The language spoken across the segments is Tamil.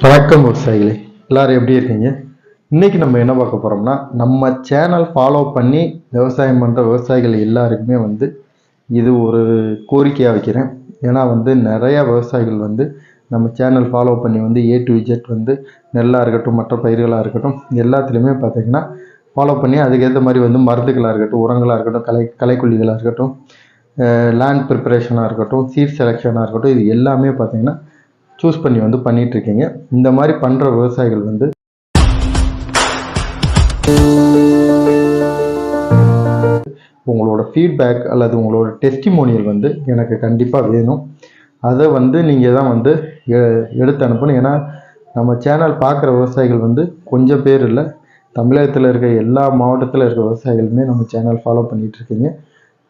வணக்கம் விவசாயிகளே. எல்லாரும் எப்படி இருக்கீங்க? இன்னைக்கு நம்ம என்ன பார்க்க போறோம்னா நம்ம சேனல் ஃபாலோ பண்ணி விவசாயம் பண்ற விவசாயிகள் எல்லாருக்குமே வந்து இது ஒரு கோரிக்கையாக வைக்கிறேன். ஏன்னா வந்து நிறைய விவசாயிகள் வந்து நம்ம சேனல் ஃபாலோ பண்ணி வந்து ஏ டு இஜெட் வந்து நெல்லாக இருக்கட்டும் மற்ற பயிர்களாக இருக்கட்டும் எல்லாத்துலேயுமே பார்த்திங்கன்னா ஃபாலோ பண்ணி அதுக்கேற்ற மாதிரி வந்து மருந்துகளாக இருக்கட்டும் உரங்களாக இருக்கட்டும் கலை களைக்கொல்லிகளாக இருக்கட்டும் லேண்ட் ப்ரிப்பரேஷனாக இருக்கட்டும் சீட் செலெக்ஷனாக இருக்கட்டும் இது எல்லாமே பார்த்தீங்கன்னா சூஸ் பண்ணி வந்து பண்ணிட்டு இருக்கீங்க இந்த மாதிரி பண்ற விவசாயிகள் வந்து உங்களோட ஃபீட்பேக் அல்லது உங்களோட டெஸ்டிமோனியல் வந்து எனக்கு கண்டிப்பாக வேணும். அதை வந்து நீங்கள் தான் வந்து எ- எடுத்து அனுப்பணும். ஏன்னா நம்ம சேனல் பார்க்குற விவசாயிகள் வந்து கொஞ்சம் பேர் இல்லை. தமிழகத்தில் இருக்க எல்லா மாவட்டத்தில் இருக்க விவசாயிகளுமே நம்ம சேனல் ஃபாலோ பண்ணிகிட்ருக்கீங்க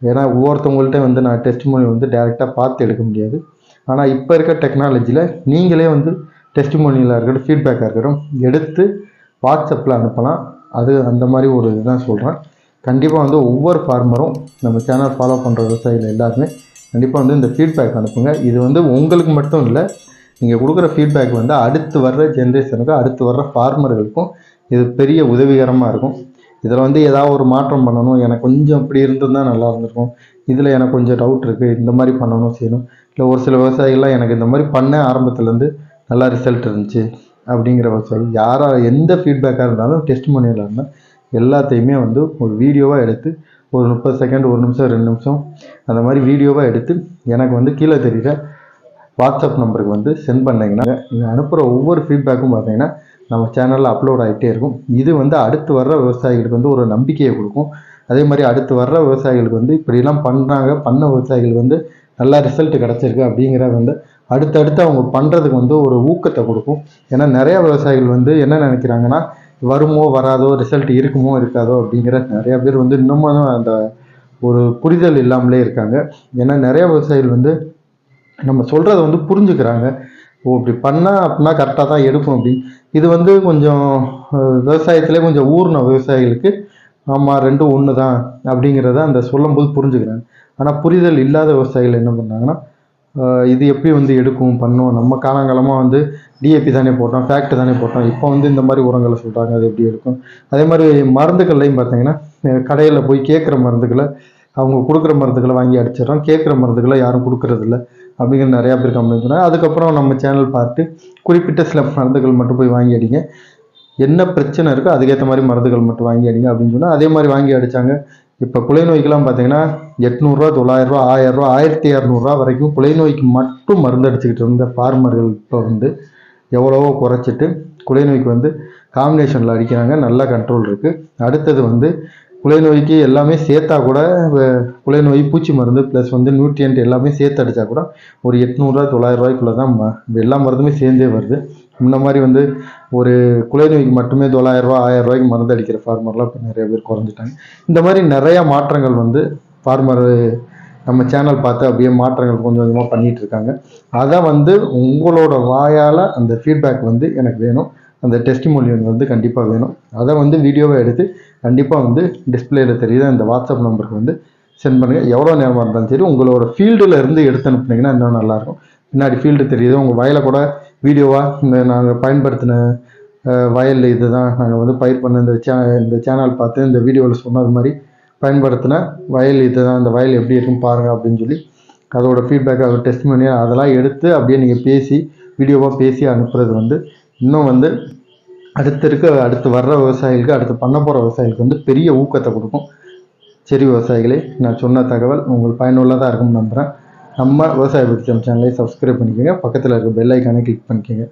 ஏன்னா ஒவ்வொருத்தவங்கள்ட்ட வந்து நான் டெஸ்டிமோனியல் வந்து டேரெக்டாக பார்த்து எடுக்க முடியாது. ஆனால் இப்போ இருக்க டெக்னாலஜியில் நீங்களே வந்து டெஸ்டிமோனியலாக இருக்கட்டும் ஃபீட்பேக்காக இருக்கட்டும் எடுத்து வாட்ஸ்அப்பில் அனுப்பலாம். அது அந்த மாதிரி ஒரு இதுதான் சொல்கிறேன் கண்டிப்பாக வந்து ஒவ்வொரு ஃபார்மரும் நம்ம சேனல் ஃபாலோ பண்ணுற விவசாயிகள் எல்லாருமே கண்டிப்பாக வந்து இந்த ஃபீட்பேக் அனுப்புங்க. இது வந்து உங்களுக்கு மட்டும் இல்லை நீங்கள் கொடுக்குற ஃபீட்பேக் வந்து அடுத்து வர்ற ஜென்ரேஷனுக்கும் அடுத்து வர்ற ஃபார்மர்களுக்கும் இது பெரிய உதவிகரமாக இருக்கும். இதில் வந்து ஏதாவது ஒரு மாற்றம் பண்ணணும் எனக்கு கொஞ்சம் இப்படி இருந்திருந்தால் நல்லா இருந்திருக்கும். இதில் எனக்கு கொஞ்சம் டவுட் இருக்குது இந்த மாதிரி பண்ணணும் செய்யணும். இல்லை ஒரு சில விவசாயிகள்லாம் எனக்கு இந்த மாதிரி பண்ண ஆரம்பத்துலேருந்து நல்லா ரிசல்ட் இருந்துச்சு அப்படிங்கிற விவசாயி யாராக எந்த ஃபீட்பேக்காக இருந்தாலும் டெஸ்ட் இருந்தால் எல்லாத்தையுமே வந்து ஒரு வீடியோவாக எடுத்து ஒரு முப்பது செகண்ட் ஒரு நிமிஷம் ரெண்டு நிமிஷம் அந்த மாதிரி வீடியோவாக எடுத்து எனக்கு வந்து கீழே தெரிகிற வாட்ஸ்அப் நம்பருக்கு வந்து சென்ட் பண்ணிங்கன்னா நீங்கள் அனுப்புகிற ஒவ்வொரு ஃபீட்பேக்கும் பார்த்தீங்கன்னா நம்ம சேனலில் அப்லோட் ஆகிட்டே இருக்கும். இது வந்து அடுத்து வர்ற விவசாயிகளுக்கு வந்து ஒரு நம்பிக்கையை கொடுக்கும். அதே மாதிரி அடுத்து வர்ற விவசாயிகளுக்கு வந்து இப்படிலாம் பண்ணுறாங்க பண்ண விவசாயிகள் வந்து நல்லா ரிசல்ட் கிடச்சிருக்கு அப்படிங்கிற வந்து அடுத்தடுத்து அவங்க பண்ணுறதுக்கு வந்து ஒரு ஊக்கத்தை கொடுக்கும். ஏன்னா நிறையா விவசாயிகள் வந்து என்ன நினைக்கிறாங்கன்னா வருமோ வராதோ ரிசல்ட் இருக்குமோ இருக்காதோ அப்படிங்கிற நிறையா பேர் வந்து இன்னமும் அந்த ஒரு புரிதல் இல்லாமலே இருக்காங்க. ஏன்னா நிறையா விவசாயிகள் வந்து நம்ம சொல்கிறத வந்து புரிஞ்சுக்கிறாங்க. ஓ இப்படி பண்ணால் அப்படின்னா கரெக்டாக தான் எடுக்கும் அப்படி இது வந்து கொஞ்சம் விவசாயத்திலே கொஞ்சம் ஊர்ன விவசாயிகளுக்கு ஆமாம் ரெண்டும் ஒன்று தான் அப்படிங்கிறத அந்த சொல்லும்போது புரிஞ்சுக்கிறாங்க ஆனால் புரிதல் இல்லாத விவசாயிகள் என்ன பண்ணாங்கன்னா இது எப்படி வந்து எடுக்கும் பண்ணும்? நம்ம காலங்காலமாக வந்து டிஏபி தானே போட்டோம் ஃபேக்ட் தானே போட்டோம். இப்போ வந்து இந்த மாதிரி உரங்களை சொல்கிறாங்க அது எப்படி எடுக்கும்? அதே மாதிரி மருந்துகள்லையும் பார்த்தீங்கன்னா கடையில் போய் கேட்குற மருந்துகளை அவங்க கொடுக்குற மருந்துகளை வாங்கி அடிச்சிடறோம். கேட்குற மருந்துகளை யாரும் கொடுக்கறதில்ல அப்படிங்கிற நிறையா பேர் கம்ப்ளைண்ட் சொன்னாங்க அதுக்கப்புறம் நம்ம சேனல் பார்த்து குறிப்பிட்ட சில மருந்துகள் மட்டும் போய் வாங்கி அடிங்க. என்ன பிரச்சனை இருக்கோ அதுக்கேற்ற மாதிரி மருந்துகள் மட்டும் வாங்கி அடிங்க அப்படின்னு சொன்னால் அதே மாதிரி வாங்கி அடித்தாங்க இப்போ குலைநோய்க்கெல்லாம் பார்த்தீங்கன்னா எட்நூறுரூவா தொள்ளாயிரரூவா ஆயிரரூவா ஆயிரத்தி இரநூறுவா வரைக்கும் குலை நோய்க்கு மட்டும் மருந்து அடிச்சுக்கிட்டு இருந்த ஃபார்மர்கள் இப்போ வந்து எவ்வளவோ குறைச்சிட்டு குலை நோய்க்கு வந்து காம்பினேஷனில் அடிக்கிறாங்க. நல்ல கண்ட்ரோல் இருக்குது அடுத்தது வந்து குலை நோய்க்கு எல்லாமே சேர்த்தா கூட குலைநோய் குலை நோய் பூச்சி மருந்து ப்ளஸ் வந்து நியூட்ரியன்ட் எல்லாமே சேர்த்து அடித்தா கூட ஒரு எட்நூறுரூவா தொள்ளாயிரரூவாய்க்குள்ளே தான் ம- எல்லா மருந்துமே சேர்ந்தே வருது. முன்ன மாதிரி வந்து ஒரு குலை நோய்க்கு மட்டுமே தொள்ளாயிரரூவா ஆயிரம் ரூபாய்க்கு மருந்து அடிக்கிற ஃபார்மர்லாம் இப்போ நிறைய பேர் குறைஞ்சிட்டாங்க. இந்த மாதிரி நிறைய மாற்றங்கள் வந்து ஃபார்மர் நம்ம சேனல் பார்த்து அப்படியே மாற்றங்கள் கொஞ்சம் கொஞ்சமாக பண்ணிட்டு இருக்காங்க. அதை வந்து உங்களோட வாயால் அந்த ஃபீட்பேக் வந்து எனக்கு வேணும். அந்த டெஸ்டிமோனியல் வந்து கண்டிப்பாக வேணும். அதை வந்து வீடியோவை எடுத்து கண்டிப்பாக வந்து டிஸ்பிளேல தெரியுது. அந்த வாட்ஸ்அப் நம்பருக்கு வந்து சென்ட் பண்ணுங்கள் எவ்வளோ நேரமாக இருந்தாலும் சரி உங்களோட ஃபீல்டில் இருந்து எடுத்து அனுப்புனீங்கன்னா இன்னும் நல்லாயிருக்கும் பின்னாடி ஃபீல்டு தெரியுது. உங்கள் வயலை கூட வீடியோவாக இந்த நாங்கள் பயன்படுத்தின வயலில் இது இதுதான் நாங்கள் வந்து பயிர் பண்ண இந்த சே இந்த சேனல் பார்த்து இந்த வீடியோவில் சொன்னது மாதிரி பயன்படுத்தின வயல் இதுதான். இந்த வயல் எப்படி இருக்குன்னு பாருங்கள் அப்படின்னு சொல்லி அதோட ஃபீட்பேக் அதோட டெஸ்ட் பண்ணி அதெல்லாம் எடுத்து அப்படியே நீங்கள் பேசி வீடியோவாக பேசி அனுப்புறது வந்து இன்னும் வந்து அடுத்து இருக்க அடுத்து வர்ற விவசாயிகளுக்கு அடுத்து பண்ண போகிற விவசாயிகளுக்கு வந்து பெரிய ஊக்கத்தை கொடுக்கும். சரி விவசாயிகளே நான் சொன்ன தகவல் உங்களுக்கு பயனுள்ளதாக இருக்கும்னு நம்புகிறேன் நம்ம விவசாய பற்றி சேனலை சப்ஸ்கிரைப் பண்ணிக்கோங்க. பக்கத்தில் இருக்க பெல் ஐக்கானை கிளிக் பண்ணிக்கோங்க.